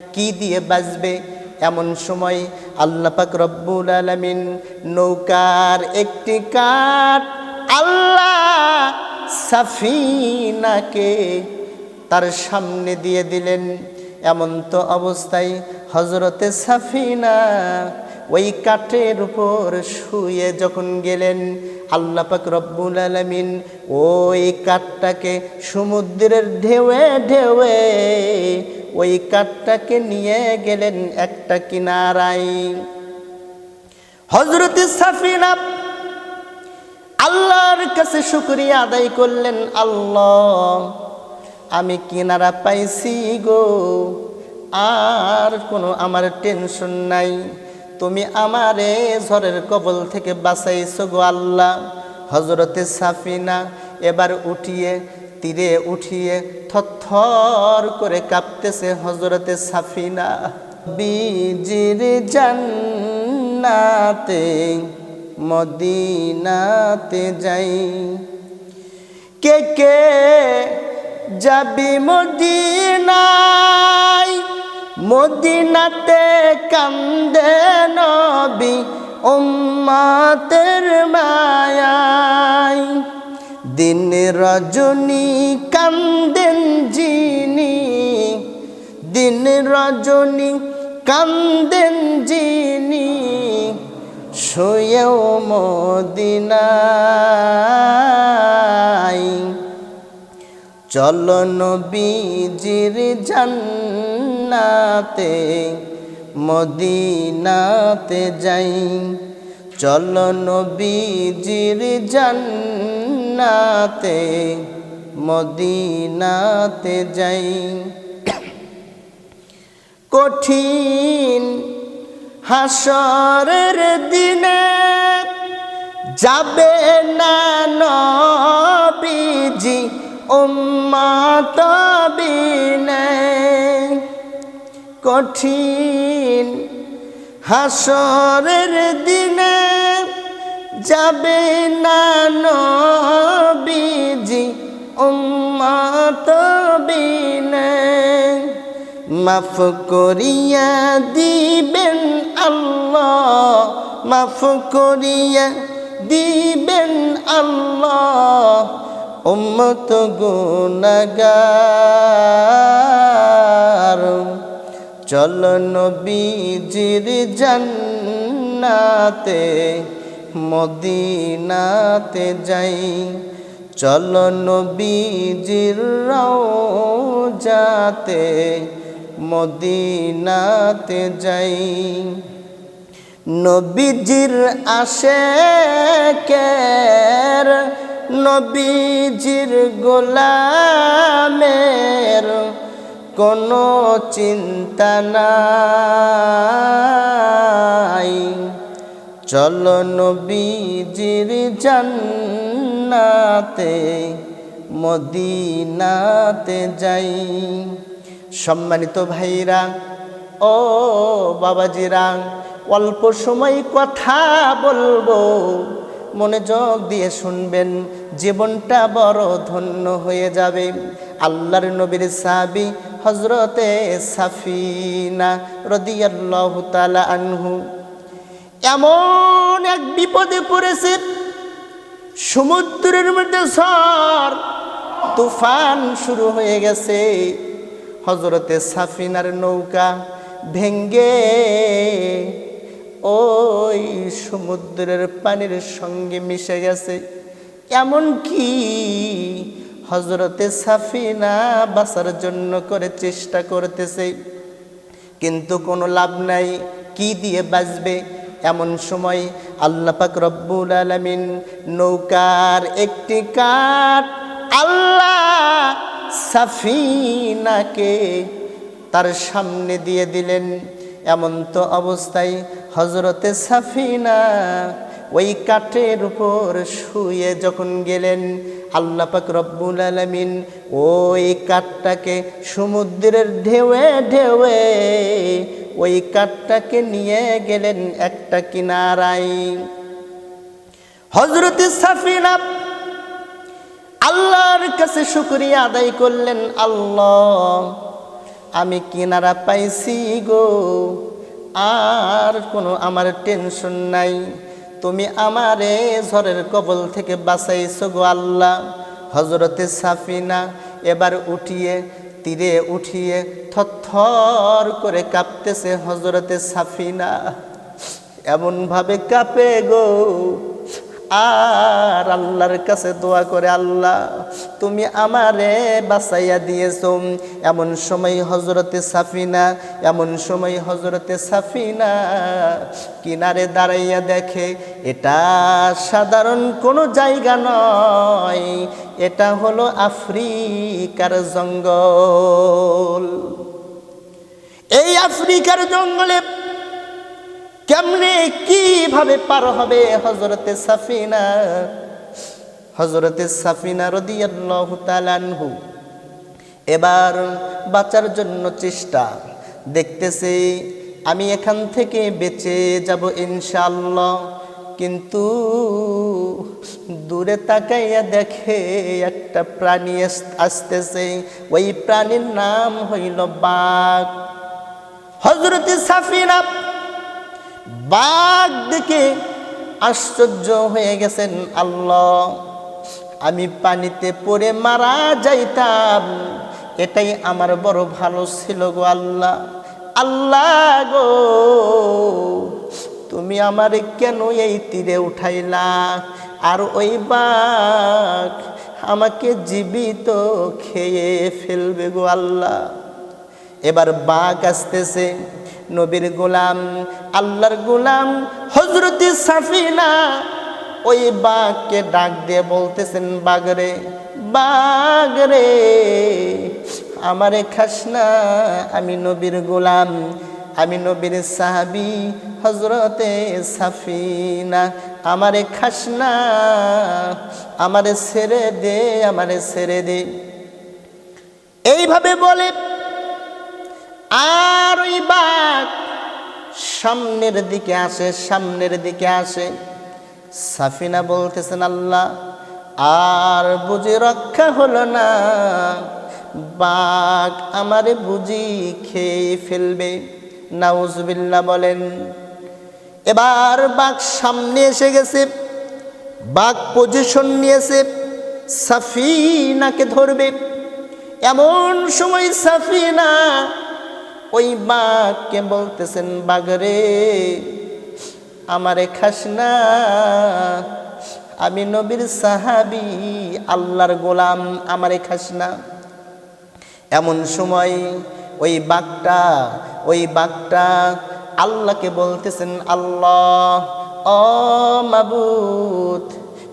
কি দিয়ে বাঁচবে? এমন সময় আল্লাহ পাক রব্বুল আলামিন নৌকার একটি কাঠ আল্লাহ সাফিনাকে তার সামনে দিয়ে দিলেন। এমন তো অবস্থায় হজরতে সাফিনা ওই কাঠের উপর শুয়ে যখন গেলেন, আল্লাহ পাক রব্বুল আলামিন ওই কাঠটাকে সমুদ্রের ঢেউয়ে ঢেউয়ে ওই কাঠটাকে নিয়ে গেলেন একটা কিনারায়। হজরতে সাফিনা আল্লাহর কাছে শুক্রিয়া আদায় করলেন, আল্লাহ, আমি কিনারা পাইছি গো। আর কোনো আমার টেনশন নাই। তুমি আমারে ঝড়ের কবল থেকে বাঁচাইছো গো আল্লাহ। হজরতে সাফিনা এবার উঠিয়ে তীরে উঠিয়ে থর করে কাঁপতেছে হজরতে সাফিনা। বীজির জান্নাতে, মদিনাতে যাই। কে কে যাবি মদিনাই মদিনাতে কান্দে নবী উম্মাতের মায়াই দিন রজনী কান্দেন জিনি দিন রজনী কান্দেন জিনি শুয়েও মদিনাই চল নবীজির জান্নাতে, মদিনাতে যাই। চল নবীজির জান্নাতে মদিনাতে মদিনাতে যাই। কঠিন হাসরের দিনে যাবে না নবীজি উম্মাত বিনে। কঠিন হাসরের দিনে যাবে না নবীজি উম্মাত মাফ করিয়া দিবেন আল্লাহ, মাফ করিয়া দিবেন আল্লাহ। উম্মত গুনাগার। চল নবীজির জান্নাতে মদিনাতে যাই। চল নবীজির যাতে মদিনাতে যাই। নবীজির আসে কের নবীজির গোলামের কোনো চিন্তা নাই। চল নবীজির জান্নাতে, মদিনাতে যাই। সম্মানিত ভাইরা, ও বাবাজিরা, অল্প সময় কথা বলব। মনোযোগ দিয়ে শুনবেন, জীবনটা বড় ধন্য হয়ে যাবে। আল্লাহর নবীর সাবি হজরতে সাফিনা রদিয়াল্লাহ তালা আনহু এমন এক বিপদে পড়েছে, সমুদ্রের মধ্যে ঝড়, তুফান শুরু হয়ে গেছে। হজরতে সাফিনার নৌকা ভেঙ্গে ওই সমুদ্রের পানির সঙ্গে মিশে গেছে। এমন কি হজরতে সাফিনা বাঁচার জন্য করে চেষ্টা করতেছে, কিন্তু কোনো লাভ নাই। কি দিয়ে বাঁচবে? এমন সময় আল্লাহ পাক রব্বুল আলমিন নৌকার একটি কাঠ আল্লাহ সাফিনাকে তার সামনে দিয়ে দিলেন। এমন তো অবস্থায় হজরতে সাফিনা ওই কাঠের উপর শুয়ে যখন গেলেন, আল্লাহ পাক রব্বুল আলমিন ওই কাঠটাকে সমুদ্রের ঢেউয়ে ঢেউয়ে ওই কাঠটাকে নিয়ে গেলেন একটা কিনারায়। হজরতে সাফিনা আল্লাহর কাছে শুক্রিয়া আদায় করলেন, আল্লাহ আমি কিনারা পাইছি গো, আর কোনো আমার টেনশন নাই। তুমি আমারে ঝড়ের কবল থেকে বাঁচাইছো গো আল্লাহ। হজরতে সাফিনা এবার উঠিয়ে, তীরে উঠিয়ে থর করে কাঁপতেছে হজরতে সাফিনা। এমনভাবে কাঁপে গো। আর আল্লাহর কাছে দোয়া করে, আল্লাহ, তুমি আমারে বাঁচাইয়া দিয়েছ। এমন সময় হজরতে সাফিনা, এমন সময় হজরতে সাফিনা কিনারে দাঁড়াইয়া দেখে, এটা সাধারণ কোনো জায়গা নয়, এটা হলো আফ্রিকার জঙ্গল। এই আফ্রিকার জঙ্গলে কেমনে কীভাবে পার হবে হজরতে সাফিনা? হজরতে সাফিনা রদিয়াল্লাহু তালানহু এবার বাঁচার জন্য চেষ্টা। দেখতেছে, আমি এখান থেকে বেঁচে যাব ইনশাল্লাহ কিন্তু দূরে তাকাইয়া দেখে একটা প্রাণী আস- আসতেছে। ওই প্রাণীর নাম হইল বাঘ। হজরতে সাফিনা বাঘ দেখে আশ্চর্য হয়ে গেছেন আল্লাহ। আমি পানিতে পড়ে মারা যাইতাম, এটাই আমার বড় ভালো ছিল গো আল্লাহ। আল্লাহ গো, তুমি আমার কেন এই তীরে উঠাইলা? আর ওই বাঘ আমাকে জীবিত খেয়ে ফেলবে গো আল্লাহ। এবার বাঘ আসতেছে, নবীর গোলাম আল্লাহর গোলাম হজরতি সাফিনা ওই বাঘকে ডাক দিয়ে বলতেছেন বাগরে বাগরে আমারে খাস না, আমি নবীর গোলাম, আমি নবীর সাহাবি হজরতে সাফিনা, আমারে খাস না, আমারে ছেড়ে দে, আমারে ছেড়ে দে। এইভাবে বলে, আর ওই বাঘ সামনের দিকে আসে, সামনের দিকে আসে। সাফিনা বলতেছেন, আল্লাহ, আর বুঝি রক্ষা হলো না। বাঘ আমারে বুঝি খেয়ে ফেলবে। নাউজবিল্লা বলেন, এবার বাঘ সামনে এসে গেছে, বাঘ পজিশন নিয়েছে, সাফিনাকে ধরবে। এমন সময় সাফিনা ওই বাঘকে বলতেছেন বাঘরে আমারে খাস না। আমি নবীর সাহাবি, আল্লাহর গোলাম, আমারে খাস না। এমন সময় ওই বাঘটা ওই বাঘটা আল্লাহকে বলতেছেন, আল্লাহ, ও মাবুত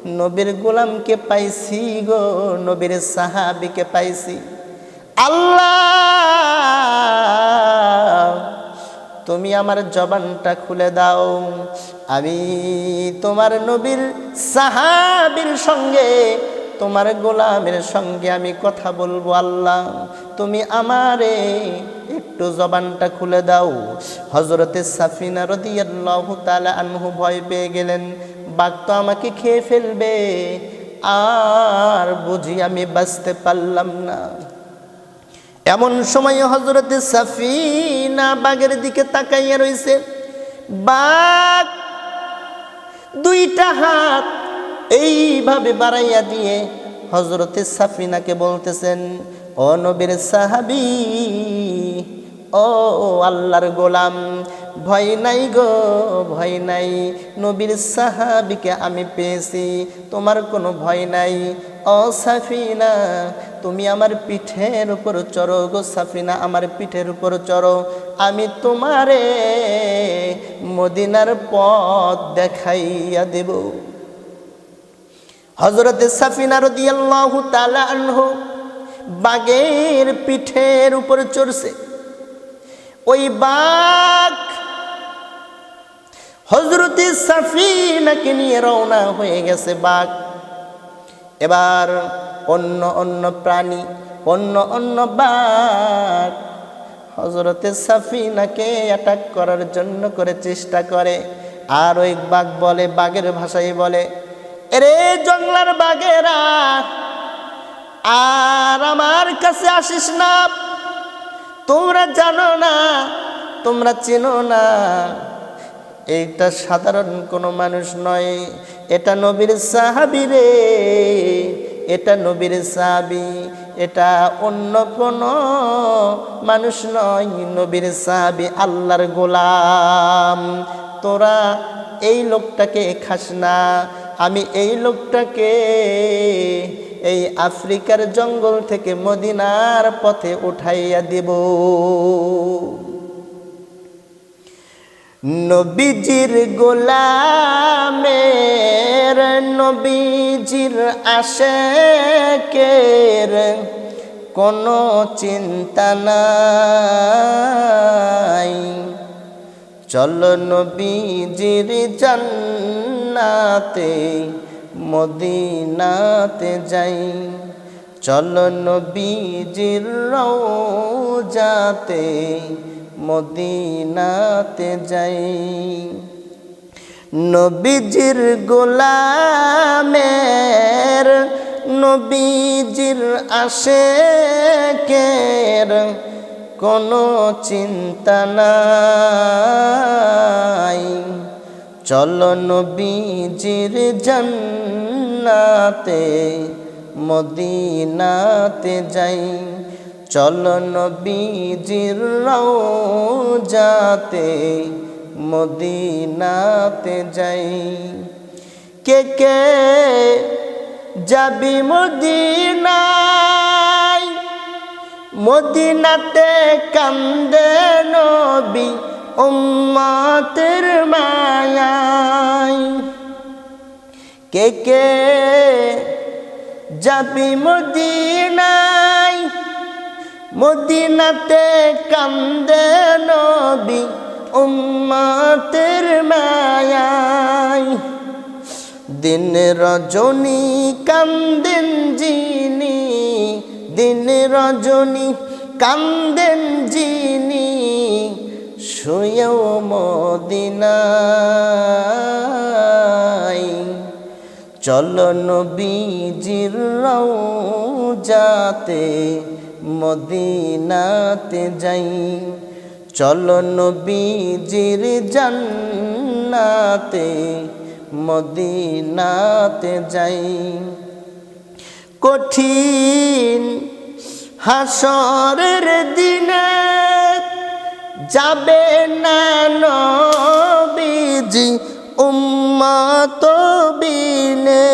নবীর গোলামকে পাইছি গো, নবীর সাহাবিকে পাইছি। আল্লাহ, তুমি আমার জবানটা খুলে দাও। আমি তোমার নবীর সাহাবির সঙ্গে, তোমার গোলামের সঙ্গে আমি কথা বলব আল্লাহ। তুমি আমারে একটু জবানটা খুলে দাও। হজরতে সাফিনা রদিয়াল্লাহু তাআলা আনহু ভয় পেয়ে গেলেন। বাঘ তো আমাকে খেয়ে ফেলবে, আর বুঝি আমি বাঁচতে পারলাম না। এমন সময় হজরতে সাফিনা বাঘের দিকে তাকাইয়া রইছে। বাঘ দুইটা হাত এইভাবে বাড়াইয়া দিয়ে হজরতে সাফিনাকে বলতেছেন, ও নবীর সাহাবি, ও আল্লাহর গোলাম, ভয় নাই গো, ভয় নাই। নবীর সাহাবিকে আমি পেয়েছি, তোমার কোনো ভয় নাই। ও সাফিনা তুমি আমার পিঠের উপর চড়ো গো সাফিনা, আমার পিঠের উপর চড়ো। আমি তোমারে মদিনার পথ দেখাইয়া দেব। হজরতে সাফিনা রদিয়াল্লাহু তাআলা আনহু বাঘের পিঠের উপর চড়ছে। ওই বাঘ হজরতে সাফিনাকে নিয়ে রওনা হয়ে গেছে বাঘ। এবার অন্য অন্য প্রাণী, অন্য অন্য বাঘ হজরতে সাফিনাকে অ্যাটাক করার জন্য করে চেষ্টা করে। আর ওই বাঘ বলে, বাঘের ভাষায় বলে, এরে জঙ্গলার বাঘেরা, আর আমার কাছে আসিস না। তোমরা জানো না, তোমরা চেনো না। এইটা সাধারণ কোনো মানুষ নয়। এটা নবীর সাহাবি রে, এটা নবীর সাহাবি, এটা অন্য কোনো মানুষ নয়। নবীর সাহাবি আল্লাহর গোলাম। তোরা এই লোকটাকে খাস না। আমি এই লোকটাকে এই আফ্রিকার জঙ্গল থেকে মদিনার পথে উঠাইয়া দেব। নবীজির গোলামের নবীজির আশেকের কোনো চিন্তা নাই। চল নবীজির জান্নাতে, মদিনাতে যাই। চল নবীজির রওজাতে মদিনাতে যাই। নবীজির গোলামের নবীজির আশেকের কোনো চিন্তা নাই। চল নবীজির জান্নাতে মদিনাতে যাই। চল নবীজির রওজাতে মদিনাতে যাই। কে কে যাবি মদিনায়? মদিনাতে কান্দে নবী উম্মতের মায়ায়। কে কে যাবি মদিনায়? মদিনাতে কান্দে নবী উম্মতের মায়ায়। দিন রজনী কান্দেন যিনি, দিন রজনী কান্দেন যিনি, শুয়েও মদিনায়। চল নবীজির রওজাতে মদিনাতে যাই। চল নবীজির জান্নাতে মদিনাতে যাই। কঠিন হাসরের দিনে যাবে না নবীজি উম্মত বিনে।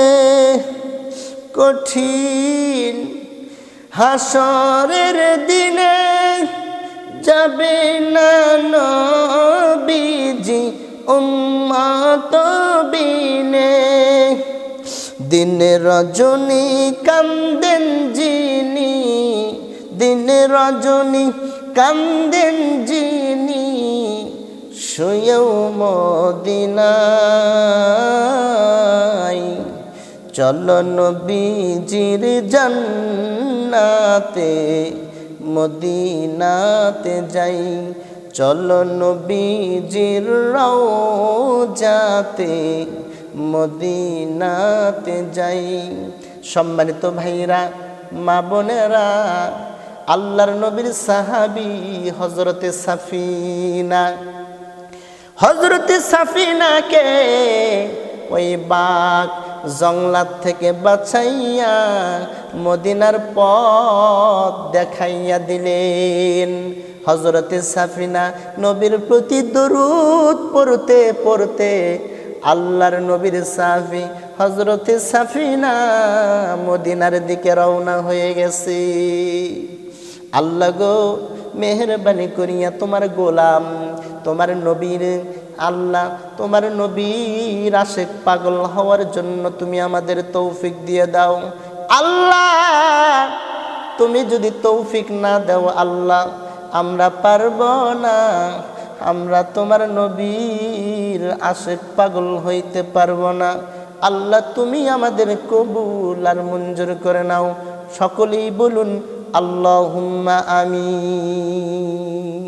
কঠিন হাসরের দিনে যাবে না নবীজি উম্মত বিনে। দিন রজনী কান্দেন যিনি, দিন রজনী কান্দেন যিনি, শুয়েও মদিনায় চল নবীজির জান্নাতে, মদিনাতে যাই। চল নবীজির রওজাতে, মদিনাতে যাই। সম্মানিত ভাইরা, মা বোনেরা, আল্লাহর নবীর সাহাবি হজরতে সাফিনা। হজরতে সাফিনাকে ওই বাঘ জংলার থেকে বাছাইয়া মদিনার পথ দেখাইয়া দিলেন। হজরতে সাফিনা নবীর প্রতি দরুদ পড়তে পড়তে আল্লাহর নবীর সাফি হজরতে সাফিনা মদিনার দিকে রওনা হয়ে গেছে। আল্লাহ গো মেহরবানি করিয়া তোমার গোলাম, তোমার নবীর আল্লাহ, তোমার নবীর আশেক পাগল হওয়ার জন্য তুমি আমাদের তৌফিক দিয়ে দাও। আল্লাহ, তুমি যদি তৌফিক না দাও, আল্লাহ, আমরা পারব না। আমরা তোমার নবীর আশেক পাগল হইতে পারব না। আল্লাহ, তুমি আমাদের কবুল আর মঞ্জুর করে নাও। সকলেই বলুন, আল্লাহুম্মা আমিন।